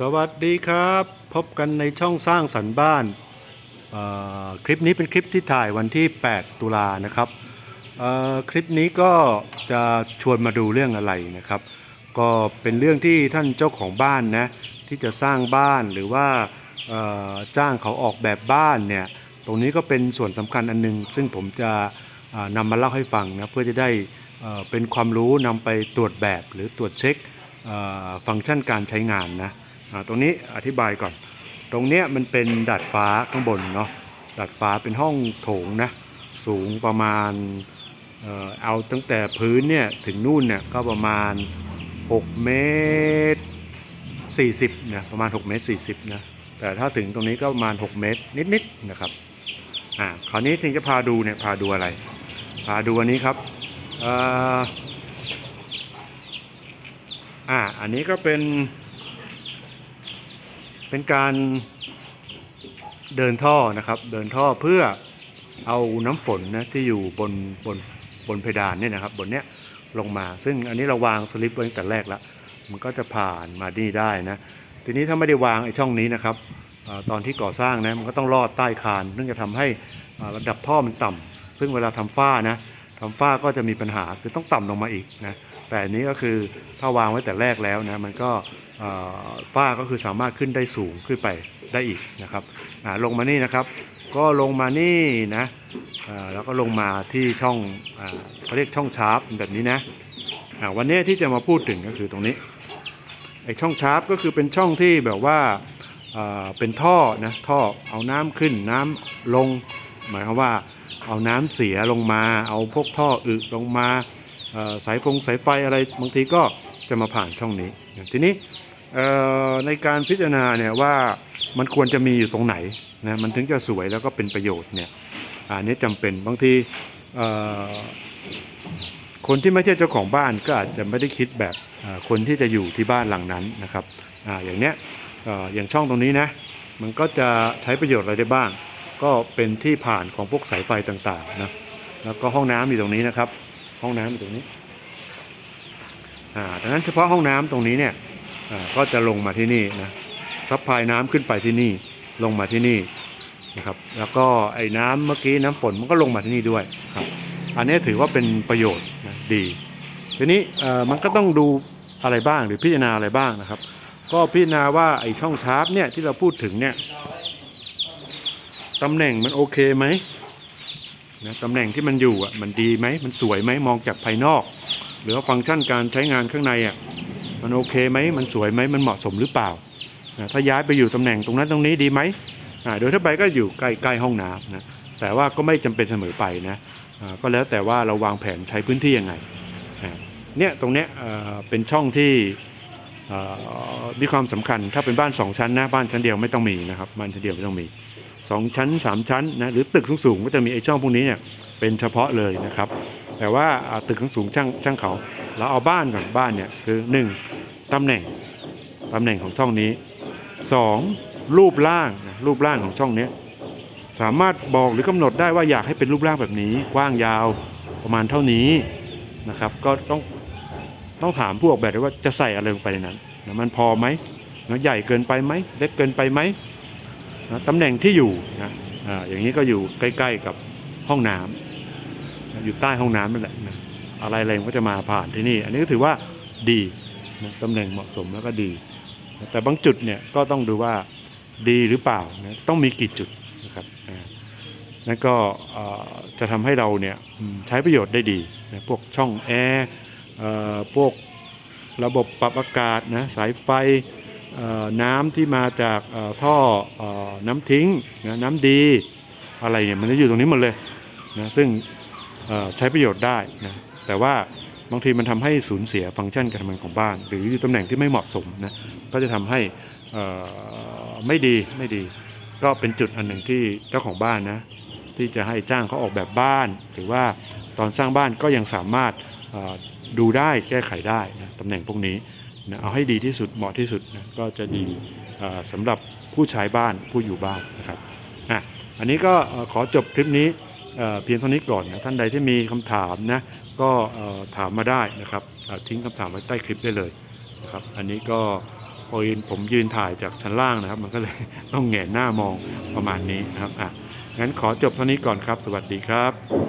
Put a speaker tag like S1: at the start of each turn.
S1: สวัสดีครับ พบกันในช่องสร้างสรรค์บ้าน คลิปนี้เป็นคลิปที่ถ่ายวันที่ 8 ตุลานะครับคลิปนี้ก็จะชวนมาดูเรื่องอะไรนะครับ ก็เป็นเรื่องที่ท่านเจ้าของบ้านนะที่จะสร้างบ้านหรือว่าจ้างเขาออกแบบบ้านเนี่ยตรงนี้ก็เป็นส่วนสำคัญอันหนึง ซึ่งผมจะนำมาเล่าให้ฟังนะเพื่อจะได้เป็นความรู้นำไปตรวจแบบหรือตรวจเช็คฟังก์ชันการใช้งานนะ ตรงนี้อธิบายก่อน ตรงเนี้ยมันเป็นดาดฟ้าข้างบนเนาะดาดฟ้าเป็นห้องโถงนะสูงประมาณเอาตั้งแต่พื้นเนี่ยถึงนู่นเนี่ยก็ประมาณ 6 เมตร 40นะประมาณ 6 เมตร 40นะแต่ถ้าถึงตรงนี้ก็ประมาณ 6 เมตรนิดๆนะครับอ่าคราวนี้ถึงจะพาดูเนี่ยพาดูอะไร พาดูอันนี้ครับอ่ออ่าอันนี้ก็เป็น เป็นการเดินท่อนะครับ เดินท่อเพื่อเอาน้ำฝนนะที่อยู่บนบนบนเพดานเนี่ยนะครับ บนเนี้ยลงมา ซึ่งอันนี้เราวางสลิปไว้ตั้งแต่แรกแล้วมันก็จะผ่านมานี่ได้นะทีนี้ถ้าไม่ได้วางไอ้ช่องนี้นะครับอตอนที่ก่อสร้างนะมันก็ต้องลอดใต้คานซึ่งจะทำให้ระดับท่อมันต่ำซึ่งเวลาทำฝ้านะทำฝ้าก็จะมีปัญหาคือต้องต่ำลงมาอีกนะแต่อันนี้ก็คือถ้าวางไว้แต่แรกแล้วนะมันก็ ฝ้าก็คือสามารถขึ้นได้สูงขึ้นไปได้อีกนะครับลงมานี่นะครับ ก็ลงมานี่นะแล้วก็ลงมาที่ช่องเขาเรียกช่องชาร์ปแบบนี้นะวันนี้ที่จะมาพูดถึงก็คือตรงนี้ไอช่องชาร์ปก็คือเป็นช่องที่แบบว่าเป็นท่อนะท่อเอาน้ำขึ้นน้ำลง หมายความว่าเอาน้ำเสียลงมา เอาพวกท่ออึลงมาสายฟงสายไฟอะไรบางทีก็ จะมาผ่านช่องนี้ ทีนี้ในการพิจารณาเนี่ยว่ามันควรจะมีอยู่ตรงไหนนะมันถึงจะสวยแล้วก็เป็นประโยชน์เนี่ยอันนี้จำเป็นบางทีคนที่ไม่ใช่เจ้าของบ้านก็อาจจะไม่ได้คิดแบบคนที่จะอยู่ที่บ้านหลังนั้นนะครับอาอย่างเนี้ยออย่างช่องตรงนี้นะมันก็จะใช้ประโยชน์อะไรได้บ้าง ก็เป็นที่ผ่านของพวกสายไฟต่างๆนะแล้วก็ห้องน้ำอยู่ตรงนี้นะครับ ห้องน้ำอยู่ตรงนี้ ดังนั้นเฉพาะห้องน้ำตรงนี้เนี่ยก็จะลงมาที่นี่นะซับพายน้ำขึ้นไปที่นี่ลงมาที่นี่นะครับแล้วก็ไอ้น้ำเมื่อกี้น้ำฝนมันก็ลงมาที่นี่ด้วยครับอันนี้ถือว่าเป็นประโยชน์นะดี ทีนี้มันก็ต้องดูอะไรบ้างหรือพิจารณาอะไรบ้างนะครับ ก็พิจารณาว่าไอ้ช่องชาร์ปเนี่ยที่เราพูดถึงเนี่ยตำแหน่งมันโอเคไหม นะตำแหน่งที่มันอยู่อะมันดีไหมมันสวยไหมมองจากภายนอก หรือว่าฟังก์ชันการใช้งานข้างในอะมันโอเคไหมมันสวยไหมมันเหมาะสมหรือเปล่านะถ้าย้ายไปอยู่ตำแหน่งตรงนั้นตรงนี้ดีไหมอ่าโดยทั่วไปก็อยู่ใกล้ใกล้ห้องน้ำนะแต่ว่าก็ไม่จำเป็นเสมอไปนะอ่าก็แล้วแต่ว่าเราวางแผนใช้พื้นที่ยังไงเนี่ยตรงเนี้ยเป็นช่องที่ มีความสำคัญถ้าเป็นบ้านสองชั้นนะบ้านชั้นเดียวไม่ต้องมีนะครับบ้านชั้นเดียวไม่ต้องมีสองชั้นสามชั้นนะหรือตึกสูงๆก็จะมีไอ้ช่องพวกนี้เนี่ยเป็นเฉพาะเลยนะครับ แต่ว่าตึกสูงช่างช่างเขาเราเอาบ้านก่อนบ้านเนี่ยคือหนึ่งตำแหน่งตำแหน่งของช่องนี้สองรูปร่างรูปร่างของช่องนี้สามารถบอกหรือกำหนดได้ว่าอยากให้เป็นรูปร่างแบบนี้กว้างยาวประมาณเท่านี้นะครับก็ต้อง ต้องถามผู้ออกแบบด้วยว่าจะใส่อะไรลงไปในนั้นนะมันพอไหมนะใหญ่เกินไปไหมเล็กเกินไปไหมนะตำแหน่งที่อยู่นะอ่าอย่างนี้ก็อยู่ใกล้ ๆกับห้องน้ำนะอยู่ใต้ห้องน้ำนั่นแหละนะอะไรอะไรก็จะมาผ่านที่นี่ อันนี้ก็ถือว่าดีนะตำแหน่งเหมาะสมแล้วก็ดีนะแต่บางจุดเนี่ยก็ต้องดูว่าดีหรือเปล่านะต้องมีกี่จุดนะครับอ่านั่นก็อ่าจะทำให้เราเนี่ยใช้ประโยชน์ได้ดีนะพวกช่องแอร์เอ่อ พวกระบบปรับอากาศนะสายไฟน้ำที่มาจากท่ออน้ำทิ้งนะน้ำดีอะไรเนี่ยมันจะอยู่ตรงนี้หมดเลยนะซึ่งใช้ประโยชน์ได้นะแต่ว่าบางทีมันทำให้สูญเสียฟังก์ชันการทำงานของบ้าน หรืออยู่ตำแหน่งที่ไม่เหมาะสมนะก็จะทำให้ไม่ดีไม่ดี ก็เป็นจุดอันหนึ่งที่เจ้าของบ้านนะที่จะให้จ้างเขาออกแบบบ้าน หรือว่าตอนสร้างบ้านก็ยังสามารถ ดูได้แก้ไขได้นะตำแหน่งพวกนี้นะเอาให้ดีที่สุดเหมาะที่สุดนะก็จะดีสำหรับผู้ใช้บ้านผู้อยู่บ้านนะครับอะอันนี้ก็ขอจบคลิปนี้เพียงเท่านี้ก่อนนะท่านใดที่มีคำถามนะก็ถามมาได้นะครับทิ้งคำถามไว้ใต้คลิปได้เลยนะครับอันนี้ก็พอผมยืนถ่ายจากชั้นล่างนะครับ มันก็เลยต้องแหงนหน้ามองประมาณนี้นะครับอะงั้นขอจบเท่านี้ก่อนครับ สวัสดีครับ